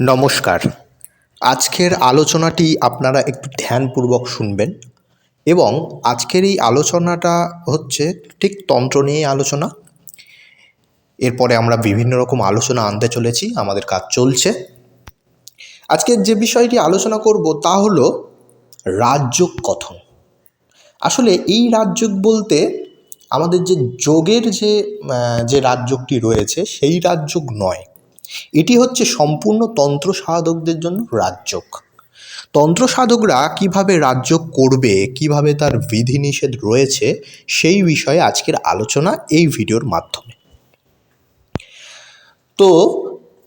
নমস্কার। আজকের আলোচনাটি আপনারা একটু ধ্যানপূর্বক শুনবেন এবং আজকের এই আলোচনাটা হচ্ছে ঠিক তন্ত্র নিয়ে আলোচনা। এরপরে আমরা বিভিন্ন রকম আলোচনা আনতে চলেছি, আমাদের কাজ চলছে। আজকের যে বিষয়টি আলোচনা করব তা হলো রাজযোগ কথন। আসলে এই রাজযোগ বলতে আমাদের যে যোগের যে যে রাজযোগটি রয়েছে, সেই রাজযোগ নয়। এটি হচ্ছে সম্পূর্ণ তন্ত্র সাধকদের জন্য রাজযোগ। তন্ত্র সাধকরা কীভাবে রাজযোগ করবে, কীভাবে তার বিধিনিষেধ রয়েছে, সেই বিষয়ে আজকের আলোচনা এই ভিডিওর মাধ্যমে। তো,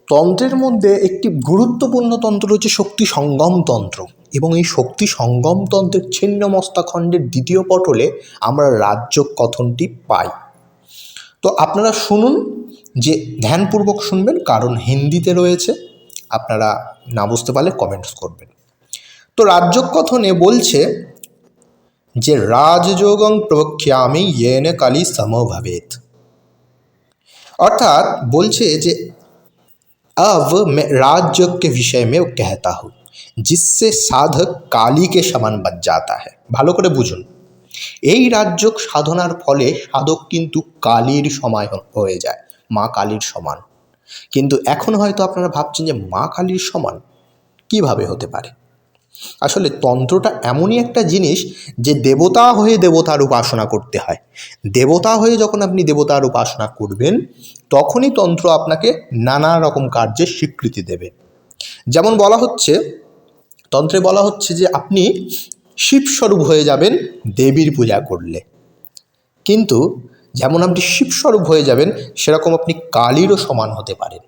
তন্ত্রের মধ্যে একটি গুরুত্বপূর্ণ তন্ত্র হচ্ছে শক্তি সঙ্গম তন্ত্র। এবং এই শক্তি সঙ্গম তন্ত্রের ছিন্ন মস্তাখণ্ডের দ্বিতীয় পটলে আমরা রাজযোগ কথনটি পাই। তো, আপনারা শুনুন যে ধ্যানপূর্বক শুনবেন কারণ হিন্দিতে রয়েছে আপনারা না বুঝতে পারলে কমেন্টস করবেন তো রাজযোগ কথনে বলছে যে রাজযোগং প্রবক্ষ্যামি येन কালী সমভবেত অর্থাৎ বলছে যে अब मैं राजयोग के विषय में कहता हूँ जिससे साधक काली के समान बन जाता है ভালো করে বুঝুন এই রাজযোগ সাধনার ফলে সাধক কিন্তু কালীর সময় হ- হয়ে যায় মা কালীর সমান। কিন্তু এখন হয়তো আপনারা ভাবছেন যে মা কালীর সমান কীভাবে হতে পারে? আসলে তন্ত্রটা এমনই একটা জিনিস যে দেবতা হয়ে দেবতার উপাসনা করতে হয়। দেবতা হয়ে যখন আপনি দেবতার উপাসনা করবেন, তখনই তন্ত্র আপনাকে নানা রকম কার্যের স্বীকৃতি দেবে। যেমন বলা হচ্ছে, তন্ত্রে বলা হচ্ছে যে আপনি শিবস্বরূপ হয়ে যাবেন দেবীর পূজা করলে। কিন্তু যেমন আপনি শিবস্বরূপ হয়ে যাবেন, সেরকম আপনি কালীরও সমান হতে পারেন।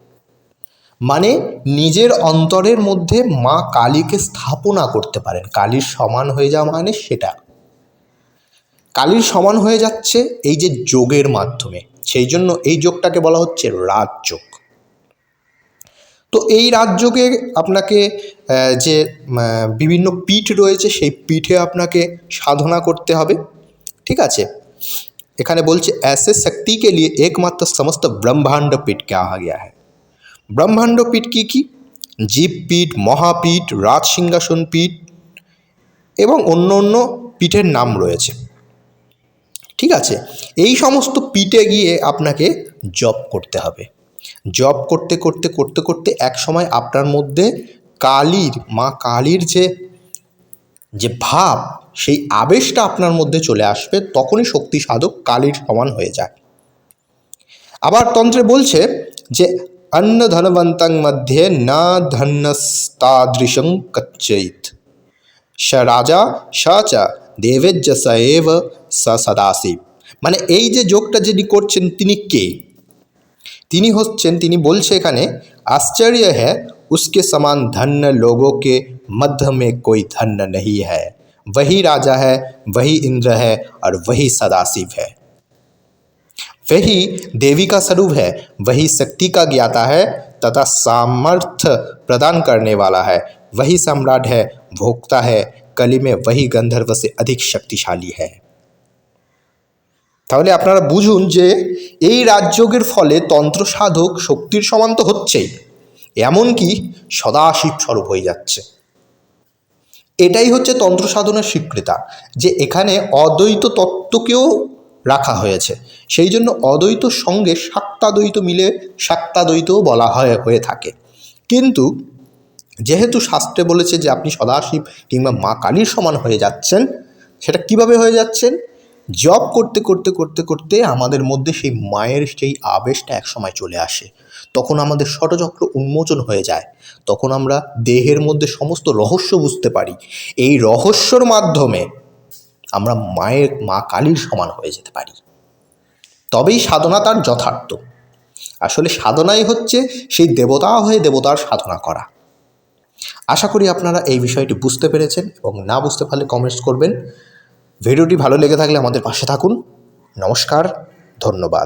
মানে নিজের অন্তরের মধ্যে মা কালীকে স্থাপনা করতে পারেন। কালীর সমান হয়ে যাওয়া মানে সেটা। কালীর সমান হয়ে যাচ্ছে এই যে যোগের মাধ্যমে। সেই জন্য এই যোগটাকে বলা হচ্ছে রাজযোগ। তো এই রাজযোগে আপনাকে যে বিভিন্ন পীঠ রয়েছে, সেই পীঠে আপনাকে সাধনা করতে হবে। ঠিক আছে? এখানে বলছে ऐसे शक्ति के लिए एकमात्र समस्त ब्रह्मांड पीठ कहा गया है ব্রহ্মাণ্ড পীঠ কী কী জীবপীঠ মহাপীঠ রাজ সিংহাসন পীঠ এবং অন্য অন্য পীঠের নাম রয়েছে ঠিক আছে এই সমস্ত পীঠে গিয়ে আপনাকে জব করতে হবে জব করতে করতে করতে করতে এক সময় আপনার মধ্যে কালীর মা কালীর যে যে ভাব সেই আবেশটা আপনার মধ্যে চলে আসবে তখনই শক্তি সাধক কালীর সমান হয়ে যায় আবার তন্ত্রে বলছে যে অন্ন ধনবন্তং মধ্যে না ধন্যস্তাদৃশং কচ্চৈত স রাজা স চ দেবেজ্য স এব স সদাশিব মানে এই যে যোগটা যিনি করছেন তিনি কে তিনি হচ্ছেন তিনি বলছে এখানে आश्चर्य है उसके समान धन्य लोगों के मध्य में कोई धन्य नहीं है वही राजा है वही इंद्र है और वही सदाशिव है वही देवी का स्वरूप है वही शक्ति का ज्ञाता है तथा सामर्थ्य प्रदान करने वाला है वही सम्राट है भोक्ता है कली में वही गंधर्व से अधिक शक्तिशाली है তাহলে আপনারা বুঝুন যে এই রাজযোগের ফলে তন্ত্র সাধক শক্তির সমান তো হচ্ছেই এমনকি সদাশিব স্বরূপ হয়ে যাচ্ছে এটাই হচ্ছে তন্ত্র সাধনার স্বীকৃতা, যে এখানে অদ্বৈত তত্ত্বকেও রাখা হয়েছে। সেই জন্য অদ্বৈত সঙ্গে শাক্তাদ্বৈত মিলে শাক্তাদ্বৈতও বলা হয়, হয়ে থাকে। কিন্তু যেহেতু শাস্ত্রে বলেছে যে আপনি সদাশিব কিংবা মা কালীর সমান হয়ে যাচ্ছেন, সেটা কীভাবে হয়ে যাচ্ছেন? জব করতে করতে করতে করতে আমাদের মধ্যে সেই মায়ের সেই আবেশটা একসময় চলে আসে। তখন আমাদের ষটচক্র উন্মোচন হয়ে যায়। তখন আমরা দেহের মধ্যে সমস্ত রহস্য বুঝতে পারি। এই রহস্যর মাধ্যমে আমরা মায়ের, মা কালীর সমান হয়ে যেতে পারি। তবেই সাধনা তার যথার্থ। আসলে সাধনাই হচ্ছে সেই দেবতা হয়ে দেবতার সাধনা করা। আশা করি আপনারা এই বিষয়টি বুঝতে পেরেছেন এবং না বুঝতে পারলে কমেন্টস করবেন। ভিডিওটি ভালো লেগে থাকলে আমাদের পাশে থাকুন। নমস্কার ধন্যবাদ।